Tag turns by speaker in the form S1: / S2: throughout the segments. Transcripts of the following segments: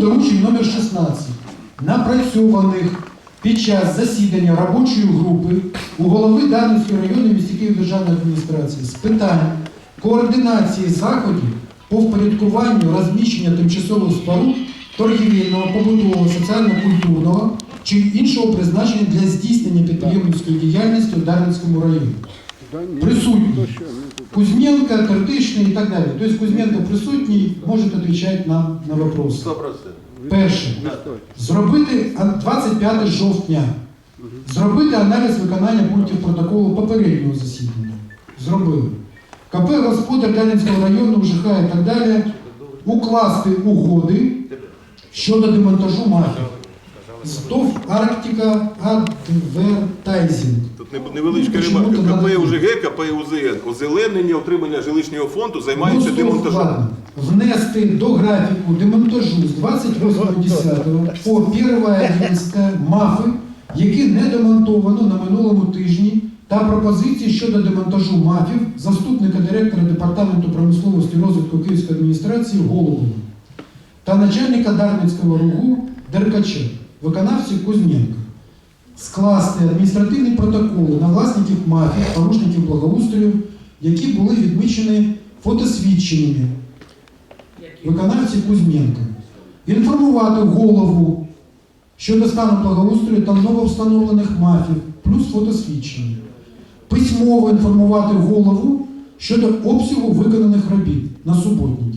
S1: доручень номер 16, напрацьованих під час засідання робочої групи у голови Дарницької районної міської Київ державної адміністрації з питань координації заходів по впорядкуванню розміщення тимчасових споруд торгівельного, побутового, соціально-культурного чи іншого призначення для здійснення підприємницької діяльності у Дарницькому районі. Присутній Кузьменко, Тертичний і так далі. Тобто Кузьменко присутній, може відповідати нам на вопроси.
S2: 100%.
S1: Перше. Зробити 25 жовтня. Зробити аналіз виконання пунктів протоколу попереднього засідання. Зробили. КП Господар Дарницького району, ЖХ і так далі. Укласти угоди щодо демонтажу мафії. СТОВ Арктика Адвертайзінг.
S2: Тут невеличка
S1: Ну,
S2: ремарка. КП УЖГ, КП УЗН. Озеленення, отримання жилищного фонду займаються
S1: Ну,
S2: демонтажем.
S1: Внести до графіку демонтажу з 28.10 по 1.11 мафи, які не демонтовано на минулому тижні, та пропозиції щодо демонтажу мафів заступника директора Департаменту промисловості розвитку Київської адміністрації Голубова та начальника Дарницького РУГУ Деркача, виконавці Кузьменка. Скласти адміністративні протоколи на власників мафії, порушників благоустрою, які були відмічені фотосвідченнями виконавців Кузьменка. Інформувати голову щодо стану благоустрою та нововстановлених мафів, плюс фотосвідчення. Письмово інформувати голову щодо обсягу виконаних робіт на суботники.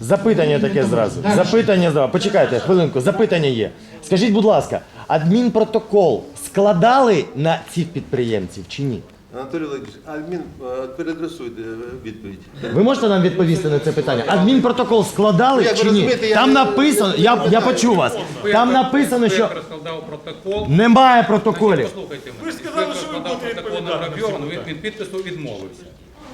S1: Ну,
S3: Запитання таке зразу. Запитання зразу. Почекайте, хвилинку, запитання є. Скажіть, будь ласка, адмінпротокол складали на цих підприємців чи ні?
S2: Анатолій Олексійович, адмін, е, переадресуйте е, відповідь.
S3: Ви можете нам відповісти на це питання? Адмінпротокол складали
S2: Як ви
S3: чи ні?
S2: розумієте, я
S3: Там
S2: не-
S3: написано, я, я почув вас. Там написано, що
S4: Інспектор складав протокол.
S3: немає протоколів.
S4: Послухайте мене. Ви сказали, що протокол на Грабьован, він від підпису відмовився.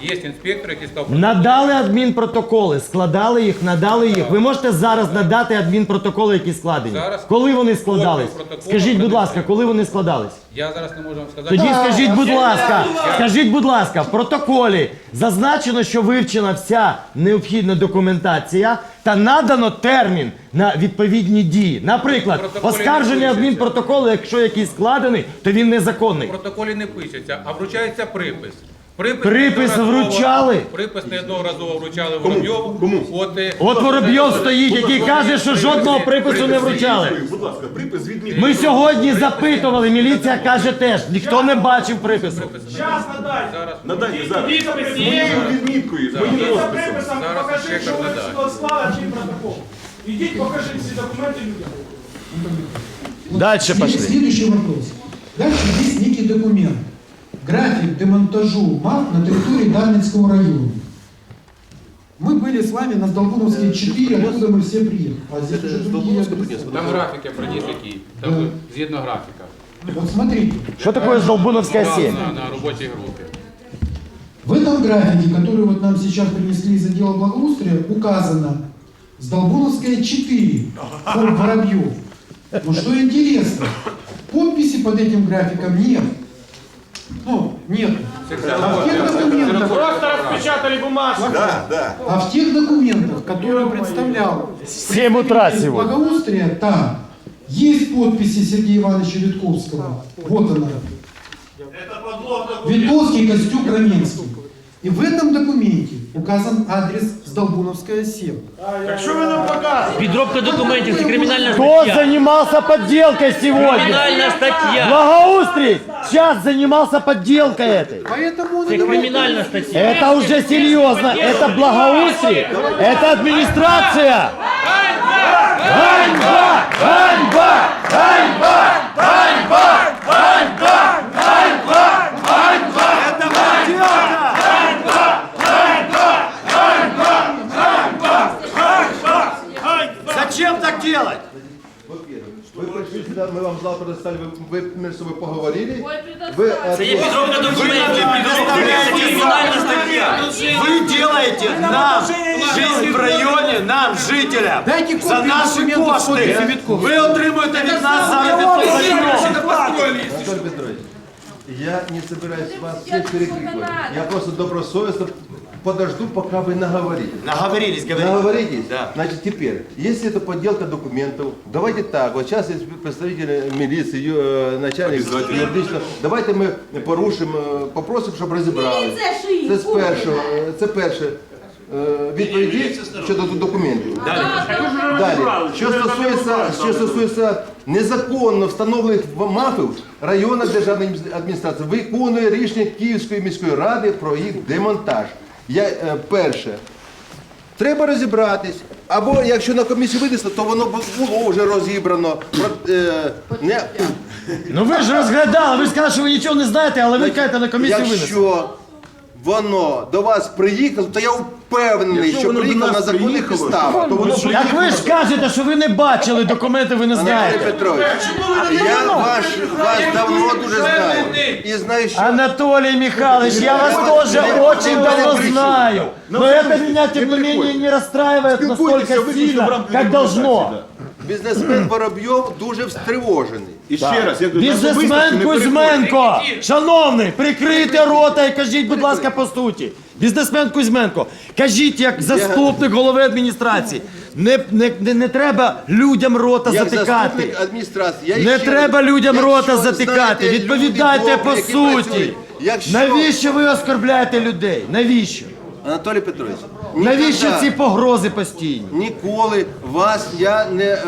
S4: Є інспектор, який сказав,
S3: Надали адмінпротоколи, складали їх, надали їх. Ви можете зараз надати адмінпротоколи, які складені.
S4: Зараз
S3: Коли вони складались? Скажіть, будь ласка, коли вони складались?
S4: я зараз не можу вам сказати.
S3: Тоді скажіть, будь ласка, скажіть, будь ласка, в протоколі зазначено, що вивчена вся необхідна документація та надано термін на відповідні дії. Наприклад,
S4: В
S3: оскарження адмінпротоколу, якщо якийсь складений, то він
S4: В
S3: незаконний.
S4: протоколі не пишеться, а вручається припис. Припис,
S3: Припис вручали?
S4: Припис неодноразово вручали Воробйову.
S2: Кому?
S4: От, е,
S3: От Воробйов стоїть, який каже, що жодного припису не вручали.
S2: Будь ласка, припис відмітки.
S3: Ми сьогодні запитували, міліція каже теж, ніхто не бачив припису.
S5: Час надай.
S4: Зараз
S2: Надайте зараз.
S5: Ідіть
S2: З моєю відміткою, з моїм
S5: за
S2: розписом.
S5: приписом,
S4: Зараз
S5: покажи,
S4: інспектор
S5: що ви
S4: надасть.
S5: сюди склали, чий протокол. Ідіть, покажіть всі документи людям.
S3: Дальше пошли.
S1: Следующий вопрос. Дальше есть некий документ. График демонтажу МАФ на территории Дарницкого района. Мы были с вами на Сдолбуновской 4, откуда мы все приехали. А здесь
S2: Це
S1: уже
S2: з
S1: другие
S2: Долбуновська
S1: адреса.
S2: приніс.
S4: Там графік я приніс який. Там
S1: Да.
S4: згідно графіка.
S1: Вот смотрите,
S3: Що таке Здолбуновська 7?
S4: На, на робочій групі.
S1: в этом графике, который вот нам сейчас принесли из отдела благоустрия, указано Сдолбуновская 4, фонд Воробьев. Но что интересно, подписи под этим графиком нет. Ну, нет. А в тех документах,
S5: Просто розпечатали бумажку.
S2: Да, да.
S1: А в тех документах, которые представлял
S3: 7 утра сегодня.
S1: благоустрия, там есть подписи Сергея Ивановича Витковского. Вот она. Витковский, Костюк, Раменский. И в этом документе указан адрес Сдолбуновская 7.
S5: Так що ви нам показуєте?
S6: Підробка документів це кримінальна
S3: Кто
S6: стаття.
S3: занимался подделкой сегодня?
S6: Кримінальна стаття.
S3: Благоустрий сейчас занимался подделкой этой.
S1: Поэтому он
S6: Це
S1: и говорит,
S6: кримінальна стаття.
S3: Это уже серьезно. Это благоустрий. Это администрация. Ганьба! Ганьба! Зачем так делать?
S2: Вы пришли сюда, мы вам зал предоставили, вы, вы между собой поговорили.
S7: Ой,
S2: Вы,
S7: предоставь.
S6: Це є підробка документів. Це кримінальна стаття.
S8: Вы делаете нам, жизнь в районе, нам, жителям,
S1: Дайте
S8: за
S1: копию
S8: наші
S1: документов,
S8: кошти.
S1: подписи Витковского.
S8: Ви отримуєте від нас заробітну платню.
S2: Анатолий Петрович, я не собираюсь вас всех перекрикивать. Я просто добросовестно подожду, пока вы наговорите.
S8: Наговорились, говорите.
S2: Наговоритесь?
S8: Да.
S2: Значит, теперь, если это подделка документов, давайте так, вот сейчас есть представитель милиции, ю- э, начальник юридичного, давайте ми порушимо, е, попросимо, щоб розібрали.
S7: Міліція шиї,
S2: Це з першого, е, це перше. Е, Відповіді щодо документів. Далі, що стосується, що стосується незаконно встановлених в- мафів, районна державна адміністрація виконує рішення Київської міської ради про їх демонтаж. Я, е, перше, треба розібратись. Або якщо на комісію винесли, то воно було вже розібрано. Про- е, не,
S3: Ну ви ж розглядали, ви ж сказали, що ви нічого не знаєте, але ви кажете на комісію винесли.
S2: якщо воно до вас приїхало, то я впевнений, що приїхало на законних підставах, то воно
S3: Так ви ж кажете, що ви не бачили документи, ви не
S2: Анатолій
S3: знаєте.
S2: Петрович, я ваш, вас давно дуже знаю. І знаю, що
S3: Анатолий Михайлович, я вас тоже очень давно знаю. Но это меня, тем не менее, не расстраивает настолько сильно, как должно.
S2: Бізнесмен Воробйов дуже встревожений.
S9: І ще раз, я кажу,
S3: Бізнесмен Кузьменко, шановний, прикрийте рота і кажіть, будь ласка, по суті. Бізнесмен Кузьменко, кажіть як заступник голови адміністрації. Не, не, не, не треба людям рота
S2: Як
S3: затикати.
S2: заступник адміністрації. Я
S3: Не
S2: ще-
S3: треба людям
S2: якщо
S3: рота затикати.
S2: знаєте,
S3: Відповідайте
S2: люди
S3: по
S2: добрі, які
S3: суті.
S2: працюють, Якщо...
S3: Навіщо ви оскорбляєте людей? Навіщо?
S2: Анатолій Петрович,
S3: Навіщо
S2: ніколи-
S3: ці погрози постійні?
S2: Ніколи вас я не е,